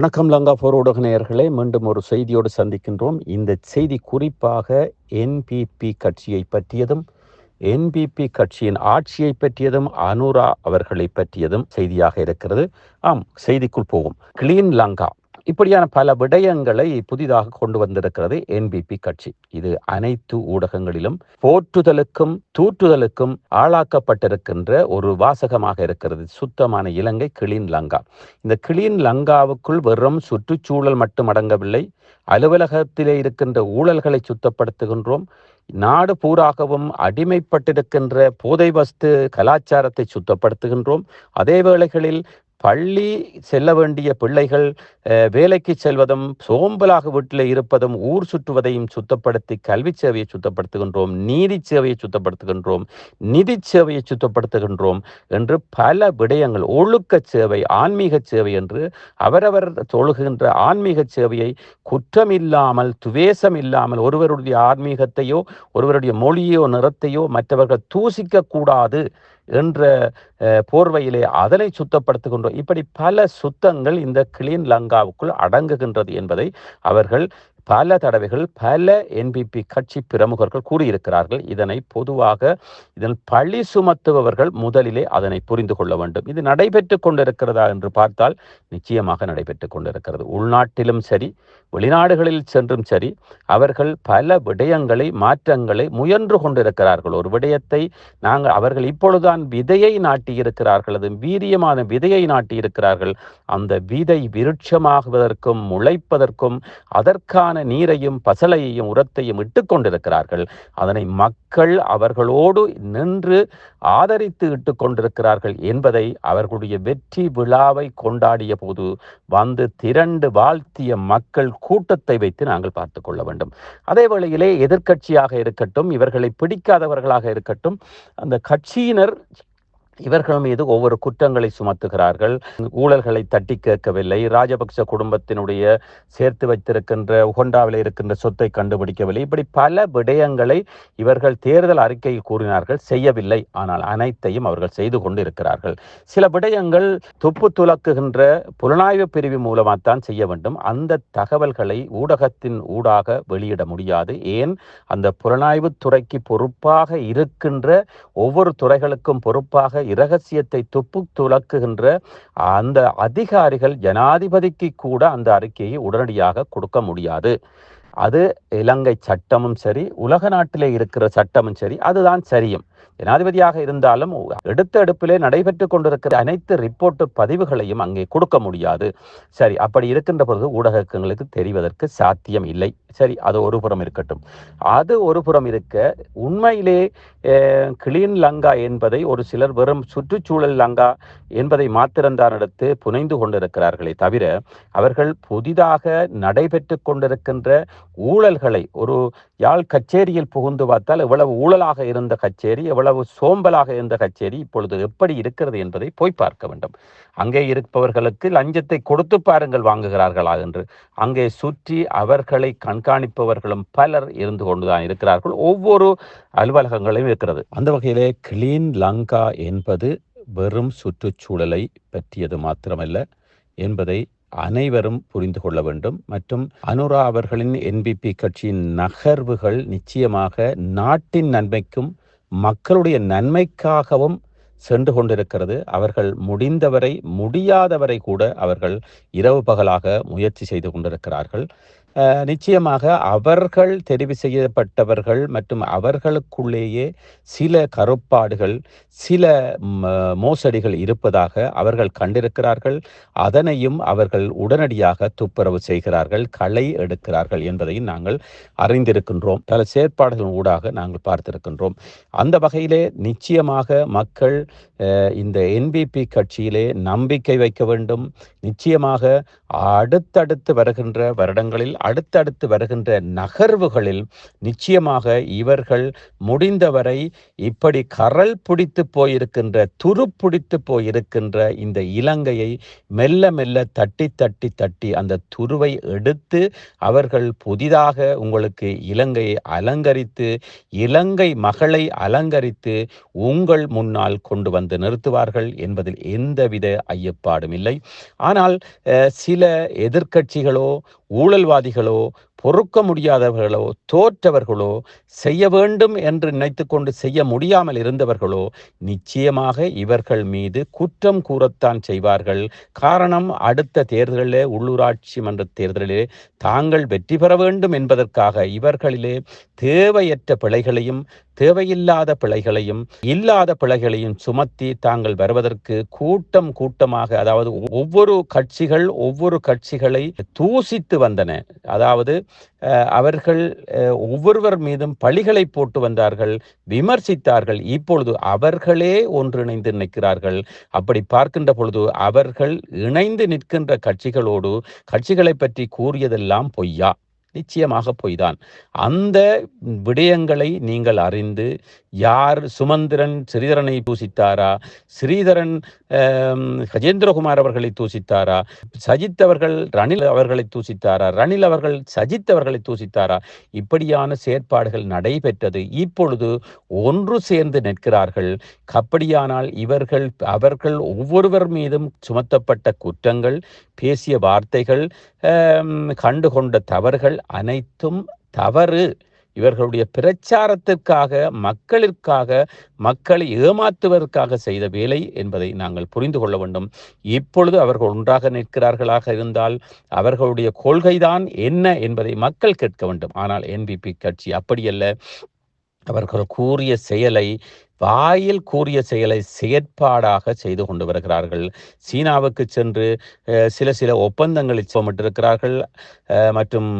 வணக்கம் லங்கா போர் ஊடக நேயர்களே மீண்டும் ஒரு செய்தியோடு சந்திக்கின்றோம். இந்த செய்தி குறிப்பாக என்பிபி கட்சியை பற்றியதும் என்பிபி கட்சியின் ஆட்சியை பற்றியதும் அனுரா அவர்களை பற்றியதும் செய்தியாக இருக்கிறது. ஆம் செய்திக்குள் போவோம். கிளீன் லங்கா. இப்படியான பல விடயங்களை புதிதாக கொண்டு வந்திருக்கிறது என்பிபி கட்சி. இது அனைத்து ஊடகங்களிலும் போற்றுதலுக்கும் தூற்றுதலுக்கும் ஆளாக்கப்பட்டிருக்கின்ற ஒரு வாசகமாக இருக்கிறது. சுத்தமான இலங்கை கிளீன் லங்கா. இந்த கிளீன் லங்காவுக்குள் வெறும் சுற்றுச்சூழல் மட்டும் அடங்கவில்லை அலுவலகத்திலே இருக்கின்ற ஊழல்களை சுத்தப்படுத்துகின்றோம் நாடு பூராகவும் அடிமைப்பட்டிருக்கின்ற போதை வஸ்து கலாச்சாரத்தை சுத்தப்படுத்துகின்றோம். அதே வேளைகளில் பள்ளி செல்ல வேண்டிய பிள்ளைகள் வேலைக்கு செல்வதும் சோம்பலாக வீட்டில் இருப்பதும் ஊர் சுற்றுவதையும் சுத்தப்படுத்தி கல்வி சேவையை சுத்தப்படுத்துகின்றோம் நீதி சேவையை சுத்தப்படுத்துகின்றோம் நிதி சேவையை சுத்தப்படுத்துகின்றோம் என்று பல விடயங்கள் ஒழுக்க சேவை ஆன்மீக சேவை என்று அவரவர் தொழுகின்ற ஆன்மீக சேவையை குற்றமில்லாமல் துவேஷம் இல்லாமல் ஒருவருடைய ஆன்மீகத்தையோ ஒருவருடைய மொழியோ நிறத்தையோ மற்றவர்கள் தூசிக்க கூடாது என்ற போர்வையிலே அதனை சுத்தப்படுத்துகின்றோம். இப்படி பல சுத்தங்கள் இந்த கிளீன் லங்காவுக்குள் அடங்குகின்றது என்பதை அவர்கள் பல தடவைகள் பல என்பிபி கட்சி பிரமுகர்கள் கூறியிருக்கிறார்கள். இதனை பொதுவாக இதன் பழி சுமத்துபவர்கள் முதலிலே அதனை புரிந்து கொள்ள வேண்டும். இது நடைபெற்று கொண்டிருக்கிறதா என்று பார்த்தால் நிச்சயமாக நடைபெற்று கொண்டிருக்கிறது. உள்நாட்டிலும் சரி வெளிநாடுகளில் சென்றும் சரி அவர்கள் பல விடயங்களை மாற்றங்களை முயன்று கொண்டிருக்கிறார்கள். ஒரு விடயத்தை நாங்கள் அவர்கள் இப்பொழுதுதான் விதையை நாட்டியிருக்கிறார்கள். அது வீரியமான விதையை நாட்டியிருக்கிறார்கள். அந்த விதை விருட்சமாகுவதற்கும் முளைப்பதற்கும் அதற்கான நீரையும் பசலையையும் உரத்தையும் இட்டு கொண்டிருக்கிறார்கள் அதனை மக்கள் அவர்களோடு நின்று ஆதரித்து இட்டு கொண்டிருக்கிறார்கள் என்பதை அவர்களுடைய வெற்றி விழாவை கொண்டாடிய போது வந்து திரண்டு வாழ்த்திய மக்கள் கூட்டத்தை வைத்து நாங்கள் பார்த்து கொள்ள வேண்டும். அதே வேளையிலே எதிர்கட்சியாக இருக்கட்டும் இவர்களை பிடிக்காதவர்களாக இருக்கட்டும் அந்த கட்சியினர் இவர்கள் மீது ஒவ்வொரு குற்றங்களை சுமத்துகிறார்கள். ஊழல்களை தட்டி கேட்கவில்லை. ராஜபக்ச குடும்பத்தினுடைய சேர்த்து வைத்திருக்கின்ற உகண்டாவில் இருக்கின்ற சொத்தை கண்டுபிடிக்கவில்லை. இப்படி பல விடயங்களை இவர்கள் தேர்தல் அறிக்கையில் கூறினார்கள். செய்யவில்லை. ஆனால் அனைத்தையும் அவர்கள் செய்து கொண்டு இருக்கிறார்கள் சில விடயங்கள் துப்பு துலக்குகின்ற புலனாய்வு பிரிவு மூலமாகத்தான் செய்ய வேண்டும். அந்த தகவல்களை ஊடகத்தின் ஊடாக வெளியிட முடியாது. ஏன்? அந்த புலனாய்வு துறைக்கு பொறுப்பாக இருக்கின்ற ஒவ்வொரு துறைகளுக்கும் பொறுப்பாக இரகசியத்தை துப்பு துலக்குகின்ற அந்த அதிகாரிகள் ஜனாதிபதிக்கு கூட அந்த அறிக்கையை உடனடியாக கொடுக்க முடியாது. அது இலங்கை சட்டமும் சரி உலக நாட்டிலே இருக்கிற சட்டமும் சரி அதுதான் சரியும். ஜனாதிபதியாக இருந்தாலும் எடுத்த எடுப்பிலே நடைபெற்று கொண்டிருக்கிற அனைத்து ரிப்போர்ட் பதிவுகளையும் அங்கே கொடுக்க முடியாது. சரி அப்படி இருக்கின்ற பொழுது ஊடகங்களுக்கு தெரிவதற்கு சாத்தியம் இல்லை. சரி அது ஒரு புறம் இருக்கட்டும். அது ஒரு புறம் இருக்க உண்மையிலே கிளீன் லங்கா என்பதை ஒரு சிலர் வெறும் சுற்றுச்சூழல் லங்கா என்பதை மாத்திரம்தான் எடுத்து புனைந்து கொண்டிருக்கிறார்களே தவிர அவர்கள் புதிதாக நடைபெற்று கொண்டிருக்கின்ற ஊழல்களை ஒரு யாழ் கச்சேரியில் புகுந்து பார்த்தால் எவ்வளவு ஊழலாக இருந்த கச்சேரி எவ்வளவு சோம்பலாக இருந்த கச்சேரி இப்பொழுது எப்படி இருக்கிறது என்பதை போய் பார்க்க வேண்டும். அங்கே இருப்பவர்களுக்கு லஞ்சத்தை கொடுத்து பாருங்கள் வாங்குகிறார்களா என்று. அங்கே சுற்றி அவர்களை கண்காணிப்பவர்களும் பலர் இருந்து கொண்டுதான் இருக்கிறார்கள். ஒவ்வொரு அலுவலகங்களையும் இருக்கிறது. அந்த வகையிலே கிளீன் லங்கா என்பது வெறும் சுற்றுச்சூழலை பற்றியது மாத்திரமல்ல என்பதை அனைவரும் புரிந்து கொள்ள வேண்டும். மற்றும் அனுரா அவர்களின் என்பிபி கட்சியின் நகர்வுகள் நிச்சயமாக நாட்டின் நன்மைக்கும் மக்களுடைய நன்மைக்காகவும் சென்று கொண்டிருக்கிறது. அவர்கள் முடிந்தவரை முடியாதவரை கூட அவர்கள் இரவு பகலாக முயற்சி செய்து கொண்டிருக்கிறார்கள். நிச்சயமாக அவர்கள் தெரிவு செய்யப்பட்டவர்கள் மற்றும் அவர்களுக்குள்ளேயே சில கருப்பாடுகள் சில ம, மோசடிகள் இருப்பதாக அவர்கள் கண்டிருக்கிறார்கள். அதனையும் அவர்கள் உடனடியாக துப்புரவு செய்கிறார்கள் களை எடுக்கிறார்கள் என்பதையும் நாங்கள் அறிந்திருக்கின்றோம். பல செயற்பாடுகள் ஊடாக நாங்கள் பார்த்திருக்கின்றோம். அந்த வகையிலே நிச்சயமாக மக்கள் இந்த என்பிபி கட்சியிலே நம்பிக்கை வைக்க வேண்டும். நிச்சயமாக அடுத்தடுத்து வருகின்ற வருடங்களில் அடுத்தடுத்து வருகின்ற நகர்வுகளில் நிச்சயமாக இவர்கள் முடிந்தவரை இப்படி கரல் பிடித்து போயிருக்கின்ற துரு பிடித்து போயிருக்கின்ற இந்த இலங்கையை மெல்ல மெல்ல தட்டி தட்டி தட்டி அந்த துருவை எடுத்து அவர்கள் புதிதாக உங்களுக்கு இலங்கையை அலங்கரித்து இலங்கை மகளை அலங்கரித்து உங்கள் முன்னால் கொண்டு வந்து நிறுத்துவார்கள் என்பதில் எந்தவித ஐயப்பாடும் இல்லை. ஆனால் சில எதிர்க்கட்சிகளோ ஊழல்வாதிகளோ பொறுக்க முடியாதவர்களோ தோற்றவர்களோ செய்ய வேண்டும் என்று நினைத்து கொண்டு செய்ய முடியாமல் இருந்தவர்களோ நிச்சயமாக இவர்கள் மீது குற்றம் கூறத்தான் செய்வார்கள். காரணம் அடுத்த தேர்தலிலே உள்ளூராட்சி மன்ற தேர்தலிலே தாங்கள் வெற்றி பெற வேண்டும் என்பதற்காக இவர்களிலே தேவையற்ற பிழைகளையும் தேவையில்லாத பிழைகளையும் இல்லாத பிழைகளையும் சுமத்தி தாங்கள் வருவதற்கு கூட்டம் கூட்டமாக அதாவது ஒவ்வொரு கட்சிகள் ஒவ்வொரு கட்சிகளை தூசித்து வந்தன. அதாவது அவர்கள் ஒவ்வொருவர் மீதும் பழிகளை போட்டு வந்தார்கள் விமர்சித்தார்கள். இப்பொழுது அவர்களே ஒன்றிணைந்து நிற்கிறார்கள். அப்படி பார்க்கின்ற பொழுது அவர்கள் இணைந்து நிற்கின்ற கட்சிகளோடு கட்சிகளை பற்றி கூறியதெல்லாம் பொய்யா? நிச்சயமாக பொய்தான். அந்த விடயங்களை நீங்கள் அறிந்து யார் சுமந்திரன் ஸ்ரீதரனை தூசித்தாரா? ஸ்ரீதரன் கஜேந்திரகுமார் அவர்களை தூசித்தாரா? சஜித் அவர்கள் ரணில் அவர்களை தூசித்தாரா? ரணில் அவர்கள் சஜித் அவர்களை தூசித்தாரா? இப்படியான செயற்பாடுகள் நடைபெற்றது. இப்பொழுது ஒன்று சேர்ந்து நிற்கிறார்கள். அப்படியானால் இவர்கள் அவர்கள் ஒவ்வொருவர் மீதும் சுமத்தப்பட்ட குற்றங்கள் பேசிய வார்த்தைகள் கண்டுகொண்ட தவறுகள் அனைத்தும் தவறு. இவர்களுடைய பிரச்சாரத்திற்காக மக்களிற்காக மக்களை ஏமாற்றுவதற்காக செய்த வேலை என்பதை நாங்கள் புரிந்து கொள்ள வேண்டும். இப்பொழுது அவர்கள் ஒன்றாக நிற்கிறார்களாக இருந்தால் அவர்களுடைய கொள்கைதான் என்ன என்பதை மக்கள் கேட்க வேண்டும். ஆனால் என்பிபி கட்சி அப்படியல்ல. அவர்கள் கூறிய செயலை வாயில் கூறிய செயலை செயற்பாடாக செய்து கொண்டு வருகிறார்கள். சீனாவுக்கு சென்று சில சில ஒப்பந்தங்களை சோமிட்டிருக்கிறார்கள் மற்றும்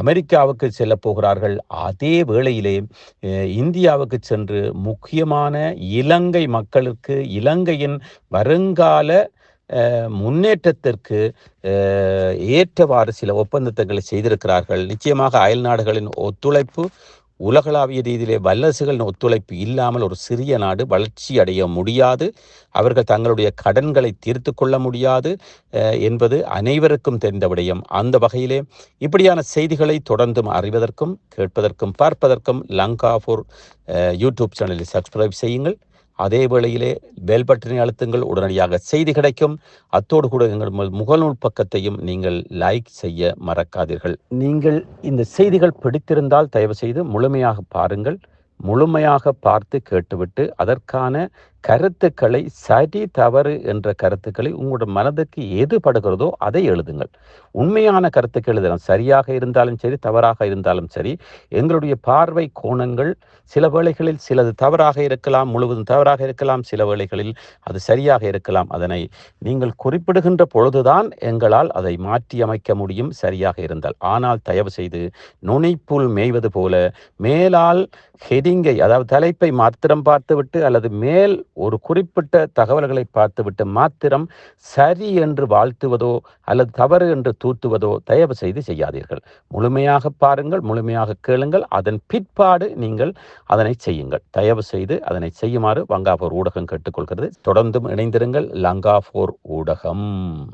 அமெரிக்காவுக்கு செல்ல போகிறார்கள். அதே வேளையிலே இந்தியாவுக்கு சென்று முக்கியமான இலங்கை மக்களுக்கு இலங்கையின் வருங்கால முன்னேற்றத்திற்கு ஏற்றவாறு சில ஒப்பந்தங்களை செய்திருக்கிறார்கள். நிச்சயமாக அயல் நாடுகளின் ஒத்துழைப்பு உலகளாவிய ரீதியிலே வல்லரசுகளின் ஒத்துழைப்பு இல்லாமல் ஒரு சிறிய நாடு வளர்ச்சி அடைய முடியாது. அவர்கள் தங்களுடைய கடன்களை தீர்த்து கொள்ள முடியாது என்பது அனைவருக்கும் தெரிந்த விடயம். அந்த வகையிலே இப்படியான செய்திகளை தொடர்ந்தும் அறிவதற்கும் கேட்பதற்கும் பார்ப்பதற்கும் லங்காபூர் யூடியூப் சேனலை சப்ஸ்கிரைப் செய்யுங்கள். அதே வேளையிலே பெல் பட்டனை அழுத்துங்கள். உடனடியாக செய்தி கிடைக்கும். அத்தோடு கூட எங்கள் முகநூல் பக்கத்தையும் நீங்கள் லைக் செய்ய மறக்காதீர்கள். நீங்கள் இந்த செய்திகள் பிடித்திருந்தால் தயவு செய்து முழுமையாக பாருங்கள். முழுமையாக பார்த்து கேட்டுவிட்டு அதற்கான கருத்துக்களை சரி தவறு என்ற கருத்துக்களை உங்களோட மனதுக்கு எது படுகிறதோ அதை எழுதுங்கள். உண்மையான கருத்துக்கள் எழுதலாம். சரியாக இருந்தாலும் சரி தவறாக இருந்தாலும் சரி எங்களுடைய பார்வை கோணங்கள் சில வேளைகளில் சிலது தவறாக இருக்கலாம் முழுவதும் தவறாக இருக்கலாம் சில வேளைகளில் அது சரியாக இருக்கலாம். அதனை நீங்கள் குறிப்பிடுகின்ற பொழுதுதான் எங்களால் அதை மாற்றி அமைக்க முடியும் சரியாக இருந்தால். ஆனால் தயவு செய்து நுனைப்புல் மேய்வது போல மேலால் ஹெடிங்கை அதாவது தலைப்பை மாத்திரம் பார்த்துவிட்டு அல்லது மேல் ஒரு குறிப்பிட்ட தகவல்களை பார்த்துவிட்டு மாத்திரம் சரி என்று வாழ்த்துவதோ அல்லது தவறு என்று தூத்துவதோ தயவு செய்து செய்யாதீர்கள். முழுமையாக பாருங்கள் முழுமையாக கேளுங்கள் அதன் பிற்பாடு நீங்கள் அதனை செய்யுங்கள். தயவு செய்து அதனை செய்யுமாறு வங்காபோர் ஊடகம் கேட்டுக்கொள்கிறது. தொடர்ந்தும் இணைந்திருங்கள் லங்காபோர் ஊடகம்.